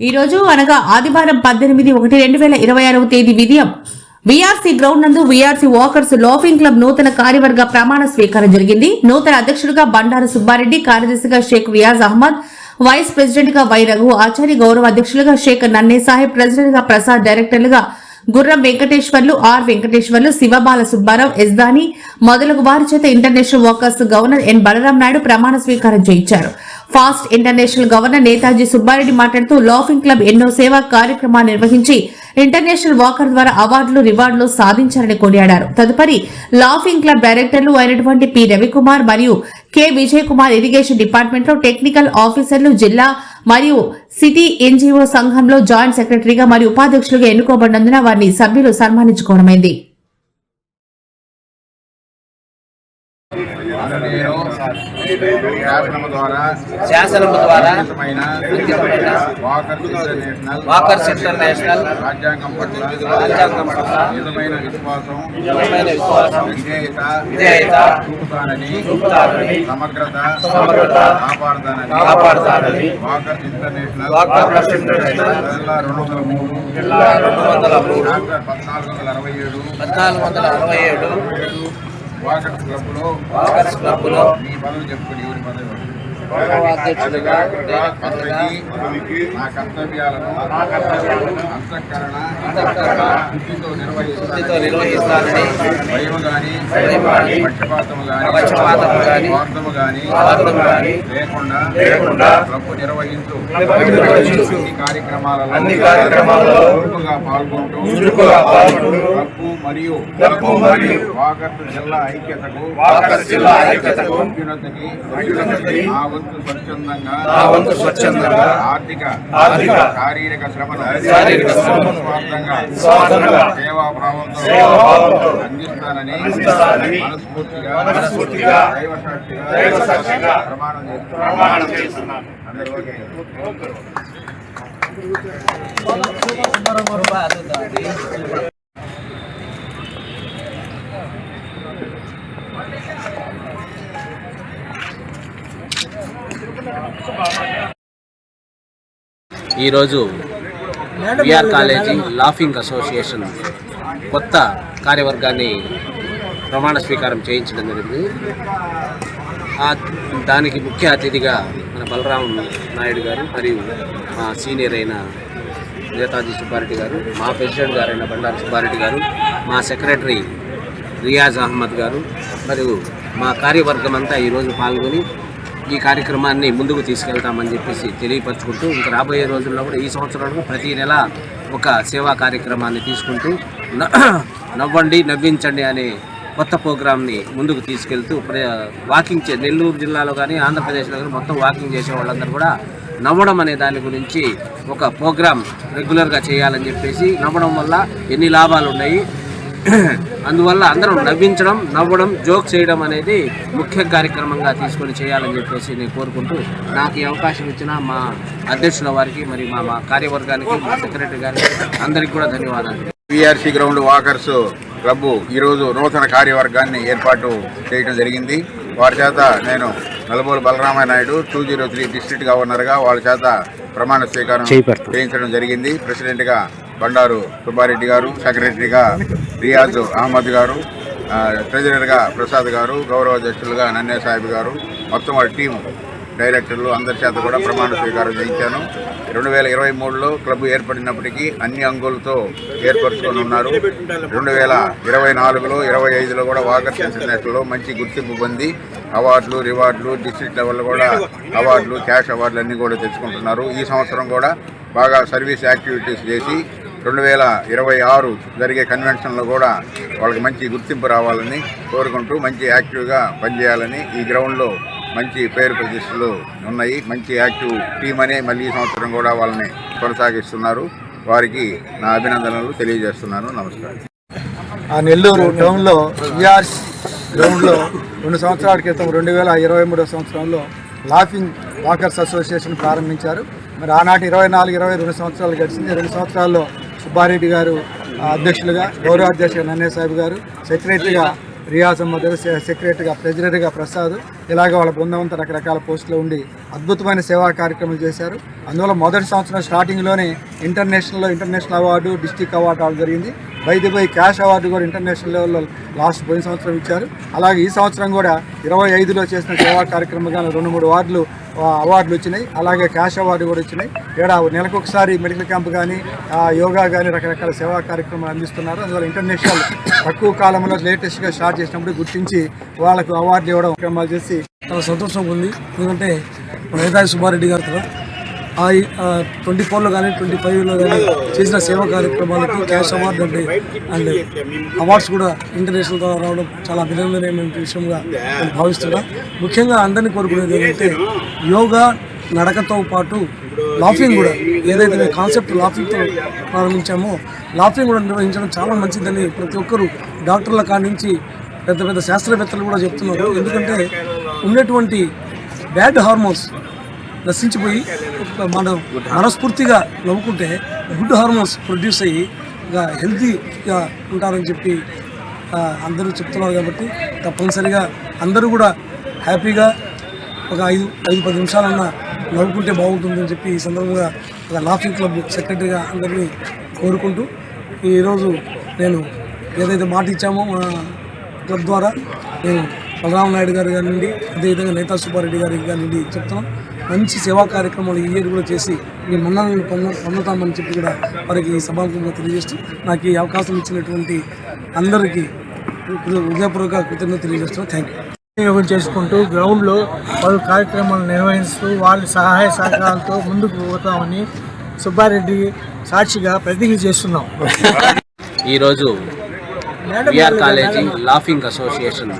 ఈ రోజు అనగా ఆదివారం పద్దెనిమిది ఒకటి రెండు వేల ఇరవై ఆరవ తేదీ విజయం వీఆర్సీ గ్రౌండ్ నందు వీఆర్సీ వాకర్స్ లోఫింగ్ క్లబ్ నూతన కార్యవర్గ ప్రమాణ స్వీకారం జరిగింది. నూతన అధ్యక్షుడిగా బండారు సుబ్బారెడ్డి కార్యదర్శిగా షేక్ వియాజ్ అహ్మద్ వైస్ ప్రెసిడెంట్గా వై రఘు ఆచారి గౌరవ అధ్యక్షులుగా షేక్ నన్నే సాహెబ్ ప్రెసిడెంట్గా ప్రసాద్ డైరెక్టర్లుగా గుర్రం వెంకటేశ్వర్లు ఆర్ వెంకటేశ్వర్లు శివబాల సుబ్బారావు ఎస్దాని మొదలగు వారి చేత international workers governor N Balaram Naidu ప్రమాణ స్వీకారం చేయించారు. Past international governor Netaji Subbareddy మాట్లాడుతూ లాఫింగ్ క్లబ్ ఎన్నో సేవా కార్యక్రమాలు నిర్వహించి ఇంటర్నేషనల్ వాకర్ ద్వారా అవార్డులు రివార్డులు సాధించారని కొనియాడారు. తదుపరి లాఫింగ్ క్లబ్ డైరెక్టర్లు అయినటువంటి పి. రవికుమార్ మరియు కె. విజయ్ కుమార్ ఇరిగేషన్ డిపార్ట్మెంట్లో టెక్నికల్ ఆఫీసర్లు జిల్లా మరియు సిటీ ఎన్జీఓ సంఘంలో జాయింట్ సెక్రటరీగా మరియు ఉపాధ్యక్షులుగా ఎన్నుకోబడినందున వారిని సభ్యులు సన్మానించుకోవడమైంది. నేను శాసనము ద్వారా శాసనము వాకర్స్ ఇంటర్నేషనల్ రాజ్యాంగం పట్ల రాజ్యాంగం పట్ల నిజమైన విశ్వాసం నిజమైన విశ్వాసం విధేయత విధేయత చూపుతానని చూపుతానని సమగ్రత సమగ్రత కాపాడుతానని కాపాడుతానని వాకర్స్ ఇంటర్నేషనల్ వాకర్స్ ఇంటర్నేషనల్ జిల్లా రెండు వందల మూడు జిల్లా రెండు వందల మూడు పద్నాలుగు వందల అరవై ఏడు పద్నాలుగు వందల అరవై ఏడు వాకర్స్ క్లబ్లో వాకర్స్ క్లబ్లో మీ పనులు చెప్పుకుని ఎవరి పదవి గౌరవ అధ్యక్షుడిగా నా కర్తవ్యాలను అంతఃకరణ శుద్ధితో నిర్వహిస్తానని భయం గాని పక్షపాతము గాని పక్షపాతము గాని స్వార్థము గాని స్వార్థము గాని లేకుండా లేకుండా క్లబ్బు నిర్వహించు. అన్ని కార్యక్రమాలలో అన్ని కార్యక్రమాలలో చురుకుగా పాల్గొంటూ చురుకుగా పాల్గొంటూ క్లబ్బు మరియు క్లబ్బు మరియు జిల్లా ఐక్యతకు వాకర్స్ జిల్లా ఐక్యతకు అభ్యున్నతికి అభ్యున్నతికి వంతు స్వచ్ఛందంగా నా వంతు స్వచ్ఛందంగా ఆర్థిక ఆర్థిక శారీరక శ్రమను శారీరక శ్రమను స్వార్థంగా స్వార్థంగా సేవాభావంతో సేవాభావంతో అందిస్తానని అందిస్తానని మనస్ఫూర్తిగా మనస్ఫూర్తిగా దైవ సాక్షిగా దైవ సాక్షిగా ప్రమాణం చేస్తున్నాను ప్రమాణం చేస్తున్నాను అందరికీ ఈరోజు విఆర్ కాలేజీ లాఫింగ్ అసోసియేషన్ కొత్త కార్యవర్గాన్ని ప్రమాణ స్వీకారం చేయించడం జరిగింది. దానికి ముఖ్య అతిథిగా మన బలరాం నాయుడు గారు మరియు మా సీనియర్ అయిన నేతాజీ సుబ్బారెడ్డి గారు మా ప్రెసిడెంట్ గారైన బండారు సుబ్బారెడ్డి గారు మా సెక్రటరీ రియాజ్ అహ్మద్ గారు మరియు మా కార్యవర్గం అంతా ఈరోజు పాల్గొని ఈ కార్యక్రమాన్ని ముందుకు తీసుకెళ్తామని చెప్పేసి తెలియపరచుకుంటూ ఇంకా రాబోయే రోజుల్లో కూడా ఈ సంవత్సరంలో ప్రతి నెల ఒక సేవా కార్యక్రమాన్ని తీసుకుంటూ న- నవ్వండి నవ్వించండి అనే కొత్త ప్రోగ్రామ్ని ముందుకు తీసుకెళ్తూ ప్ర- వాకింగ్ చే నెల్లూరు జిల్లాలో కానీ ఆంధ్రప్రదేశ్లో కానీ మొత్తం వాకింగ్ చేసే వాళ్ళందరూ కూడా నవ్వడం అనే దాని గురించి ఒక ప్రోగ్రామ్ రెగ్యులర్గా చేయాలని చెప్పేసి నవ్వడం వల్ల ఎన్ని లాభాలు ఉన్నాయి అందువల్ల అందరం నవ్వించడం నవ్వడం జోక్ చేయడం అనేది ముఖ్య కార్యక్రమంగా తీసుకొని చేయాలని చెప్పేసి నేను కోరుకుంటూ నాకు ఈ అవకాశం ఇచ్చిన మా అధ్యక్షుల వారికి మరి మా మా కార్యవర్గానికి మా సెక్రటరీ గారికి అందరికీ కూడా ధన్యవాదాలు. పిఆర్సీ గ్రౌండ్ వాకర్స్ క్లబ్ ఈరోజు నూతన కార్యవర్గాన్ని ఏర్పాటు చేయడం జరిగింది. వారి చేత నేను Nalabolu Balaramayya Naidu two zero three district గవర్నర్గా వాళ్ళ చేత ప్రమాణ స్వీకారం చేయించడం జరిగింది. ప్రెసిడెంట్గా బండారు సుబ్బారెడ్డి గారు సెక్రటరీగా రియాజ్ అహ్మద్ గారు ట్రెజరర్గా ప్రసాద్ గారు గౌరవ అధ్యక్షులుగా నన్నే సాహిబ్ గారు మొత్తం వాళ్ళ టీం డైరెక్టర్లు అందరి చేత కూడా ప్రమాణ స్వీకారం చేయించాను. రెండు వేల ఇరవై మూడులో క్లబ్ ఏర్పడినప్పటికీ అన్ని అంగులతో ఏర్పరచుకొని ఉన్నారు. రెండు వేల ఇరవై నాలుగులో ఇరవై ఐదులో కూడా వాకర్స్ ఇంటర్నేషనల్లో మంచి గుర్తింపు పొంది అవార్డులు రివార్డులు డిస్ట్రిక్ట్ లెవెల్లో కూడా అవార్డులు క్యాష్ అవార్డులు అన్నీ కూడా తెచ్చుకుంటున్నారు. ఈ సంవత్సరం కూడా బాగా సర్వీస్ యాక్టివిటీస్ చేసి రెండు వేల ఇరవై ఆరు జరిగే కన్వెన్షన్లో కూడా వాళ్ళకి మంచి గుర్తింపు రావాలని కోరుకుంటూ మంచి యాక్టివ్గా పనిచేయాలని ఈ గ్రౌండ్లో మంచి పేరు ప్రతిష్టలు ఉన్నాయి. మంచి యాక్టివ్ టీం అనే మళ్ళీ ఈ సంవత్సరం కూడా వాళ్ళని కొనసాగిస్తున్నారు. వారికి నా అభినందనలు తెలియజేస్తున్నాను. నమస్కారం. ఆ నెల్లూరు టౌన్లో విఆర్స్ గ్రౌండ్లో రెండు సంవత్సరాల క్రితం రెండు వేల ఇరవై మూడో సంవత్సరంలో లాఫింగ్ వాకర్స్ అసోసియేషన్ ప్రారంభించారు. మరి ఆనాటి ఇరవై నాలుగు ఇరవై రెండు సంవత్సరాలు గడిచింది. రెండు సంవత్సరాల్లో సుబ్బారెడ్డి గారు అధ్యక్షులుగా గౌరవాధ్యక్షుడు నన్నే సాహిబ్ గారు సెక్రటరీగా రియాజ్ అహ్మద్ సెక్రటరీగా ప్రెసిడెంట్గా ప్రసాద్ ఇలాగ వాళ్ళ బృందంతో రకరకాల పోస్టులు ఉండి అద్భుతమైన సేవా కార్యక్రమాలు చేశారు. అందువల్ల మొదటి సంవత్సరం స్టార్టింగ్లోనే ఇంటర్నేషనల్లో ఇంటర్నేషనల్ అవార్డు డిస్టిక్ అవార్డు రావడం జరిగింది. By the by cash award కూడా ఇంటర్నేషనల్ లెవెల్లో లాస్ట్ పోయిన సంవత్సరం ఇచ్చారు. అలాగే ఈ సంవత్సరం కూడా ఇరవై ఐదులో చేసిన సేవా కార్యక్రమంగా రెండు మూడు వార్డులు అవార్డులు వచ్చినాయి. అలాగే క్యాష్ అవార్డు కూడా వచ్చినాయి. ఇక్కడ నెలకు ఒకసారి మెడికల్ క్యాంప్ కానీ యోగా కానీ రకరకాల సేవా కార్యక్రమాలు అందిస్తున్నారు. అందువల్ల ఇంటర్నేషనల్ తక్కువ కాలంలో లేటెస్ట్గా స్టార్ట్ చేసినప్పుడు గుర్తించి వాళ్ళకు అవార్డు ఇవ్వడం కార్యక్రమాలు చేసి చాలా సంతోషంగా ఉంది. ఎందుకంటే మన నేతాజీ సుబ్బారెడ్డి గారు కదా ఆ ట్వంటీ ఫోర్లో కానీ ట్వంటీ ఫైవ్లో కానీ చేసిన సేవా కార్యక్రమాలకు క్యాష్ అవార్డు అంటే అండ్ అవార్డ్స్ కూడా ఇంటర్నేషనల్ ద్వారా రావడం చాలా అభినందనమైన విషయంగా నేను భావిస్తున్నా. ముఖ్యంగా అందరినీ కోరుకునేది ఏంటంటే యోగా నడకతో పాటు లాఫింగ్ కూడా ఏదైతే మేము కాన్సెప్ట్ లాఫింగ్తో ప్రారంభించామో లాఫింగ్ కూడా నిర్వహించడం చాలా మంచిదని ప్రతి ఒక్కరు డాక్టర్ల కాడి నుంచి పెద్ద పెద్ద శాస్త్రవేత్తలు కూడా చెప్తున్నారు. ఎందుకంటే ఉన్నటువంటి బ్యాడ్ హార్మోన్స్ నశించిపోయి మనం మనస్ఫూర్తిగా నవ్వుకుంటే గుడ్ హార్మోన్స్ ప్రొడ్యూస్ అయ్యి హెల్తీగా ఉంటారని చెప్పి అందరూ చెప్తున్నారు కాబట్టి తప్పనిసరిగా అందరూ కూడా హ్యాపీగా ఒక ఐదు ఐదు పది నిమిషాలన్నా నవ్వుకుంటే బాగుంటుందని చెప్పి ఈ సందర్భంగా ఒక లాఫింగ్ క్లబ్ సెక్రటరీగా అందరినీ కోరుకుంటూ ఈరోజు నేను ఏదైతే మాట ఇచ్చామో మా క్లబ్ ద్వారా నేను బలరామ నాయుడు గారి నుండి అదేవిధంగా నేతా సుబ్బారెడ్డి గారి గారి నుండి చెప్తున్నాం. మంచి సేవా కార్యక్రమాలు ఈ ఇయర్ కూడా చేసి మీ మన్నలను పొంద పొందుతామని చెప్పి కూడా వారికి ఈ సభాముఖంగా తెలియజేస్తూ నాకు ఈ అవకాశం ఇచ్చినటువంటి అందరికీ హృదయపూర్వక కృతజ్ఞత తెలియజేస్తున్నాను థ్యాంక్ యూ. వినియోగం చేసుకుంటూ గ్రౌండ్లో పలు కార్యక్రమాలు నిర్వహిస్తూ వాళ్ళ సహాయ సహకారాలతో ముందుకు పోతామని సుబ్బారెడ్డి సాక్షిగా ప్రతిజ్ఞ చేస్తున్నాం. ఈరోజు విఆర్ కాలేజీ లాఫింగ్ అసోసియేషన్